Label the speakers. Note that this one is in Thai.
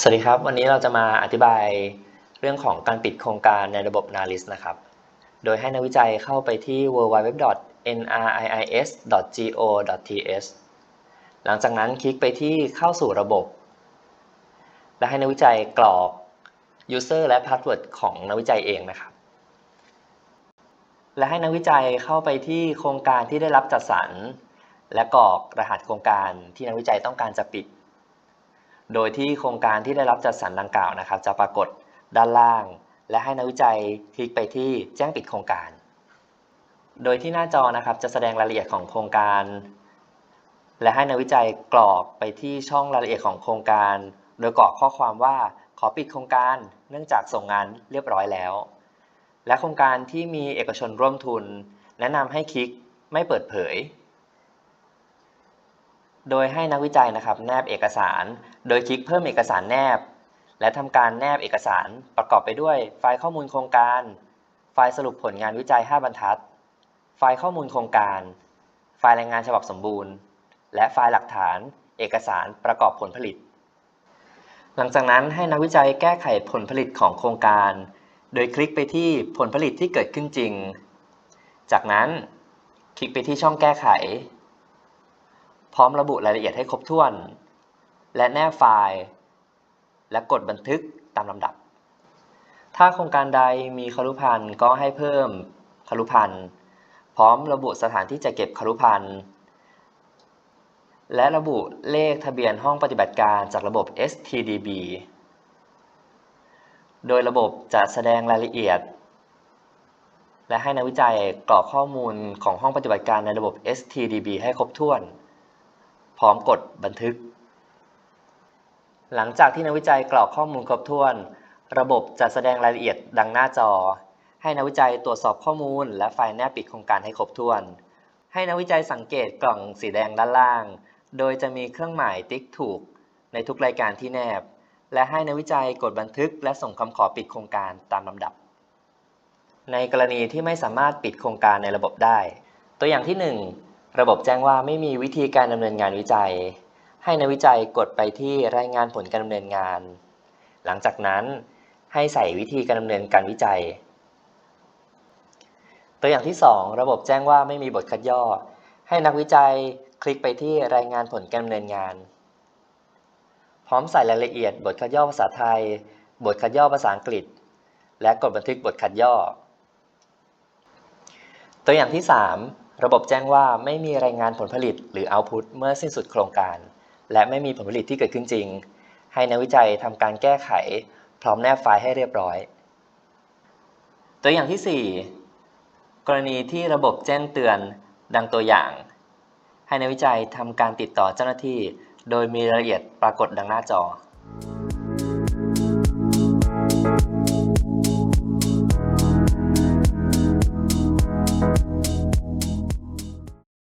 Speaker 1: สวัสดีครับ วันนี้เราจะมาอธิบายเรื่องของการปิดโครงการในระบบ NARIS นะครับ โดยให้นักวิจัยเข้าไปที่ www.nriis.go.th หลังจากนั้นคลิกไปที่เข้าสู่ระบบ และให้นักวิจัยกรอก user และ password ของนักวิจัยเองนะครับ และให้นักวิจัยเข้าไปที่โครงการที่ได้รับจัดสรร และกรอกรหัสโครงการที่นักวิจัยต้องการจะปิด โดยที่โครงการที่ได้รับจัดสรรดังกล่าวนะครับ จะปรากฏด้านล่าง และให้นักวิจัยคลิกไปที่แจ้งปิดโครงการ โดยที่หน้าจอนะครับจะแสดงรายละเอียดของโครงการ และให้นักวิจัยกรอกไปที่ช่องรายละเอียดของโครงการ โดยกรอกข้อความว่าขอปิดโครงการ เนื่องจากส่งงานเรียบร้อยแล้ว และโครงการที่มีเอกชนร่วมทุน แนะนำให้คลิกไม่เปิดเผย โดยให้นักวิจัยนะครับแนบเอกสาร โดยคลิกเพิ่มเอกสารแนบ และทำการแนบเอกสารประกอบไปด้วย ไฟล์ข้อมูลโครงการ ไฟล์สรุปผลงานวิจัย 5 บรรทัด ไฟล์ข้อมูลโครงการ ไฟล์รายงานฉบับสมบูรณ์ และไฟล์หลักฐาน เอกสารประกอบผลผลิต หลังจากนั้นให้นักวิจัยแก้ไขผลผลิตของโครงการ โดยคลิกไปที่ผลผลิตที่เกิดขึ้นจริง จากนั้นคลิกไปที่ช่องแก้ไข ร้อมระบุรายละเอียดให้ครบถ้วน และแนบไฟล์ และกดบันทึกตามลำดับ ถ้าโครงการใดมีครุพันธ์ก็ให้เพิ่มครุพันธ์พร้อมระบุสถานที่จะเก็บครุพันธ์และระบุเลขทะเบียนห้องปฏิบัติการจากระบบ STDB โดยระบบจะแสดงรายละเอียด และให้นักวิจัยกรอกข้อมูลของห้องปฏิบัติการในระบบ STDB ให้ครบถ้วน พร้อมกดบันทึก หลังจากที่นักวิจัยกรอกข้อมูลครบถ้วน ระบบจะแสดงรายละเอียดดังหน้าจอ ให้นักวิจัยตรวจสอบข้อมูล และไฟล์แนบปิดโครงการให้ครบถ้วน ให้นักวิจัยสังเกตกล่องสีแดงด้านล่าง โดยจะมีเครื่องหมายติ๊กถูก ในทุกรายการที่แนบ และให้นักวิจัยกดบันทึก และส่งคำขอปิดโครงการตามลำดับ ในกรณีที่ไม่สามารถปิดโครงการในระบบได้ ตัวอย่างที่ 1 ระบบแจ้งว่าไม่มีวิธีการดำเนินงานวิจัย ให้นักวิจัยกดไปที่รายงานผลการดำเนินงาน หลังจากนั้นให้ใส่วิธีการดำเนินการวิจัย ตัวอย่างที่ 2 ระบบแจ้งว่าไม่มีบทคัดย่อ ให้นักวิจัยคลิกไปที่รายงานผลการดำเนินงาน พร้อมใส่รายละเอียดบทคัดย่อภาษาไทย บทคัดย่อภาษาอังกฤษ และกดบันทึกบทคัดย่อ ตัวอย่างที่ 3 ระบบแจ้งว่าไม่มีรายงานผลผลิตหรือ output เมื่อสิ้นสุดโครงการ และไม่มีผลผลิตที่เกิดขึ้นจริง ให้นักวิจัยทำการแก้ไข พร้อมแนบไฟล์ให้เรียบร้อย ตัวอย่างที่ 4 กรณีที่ระบบแจ้งเตือนดังตัวอย่าง ให้นักวิจัยทำการติดต่อเจ้าหน้าที่ โดยมีรายละเอียดปรากฏดังหน้าจอ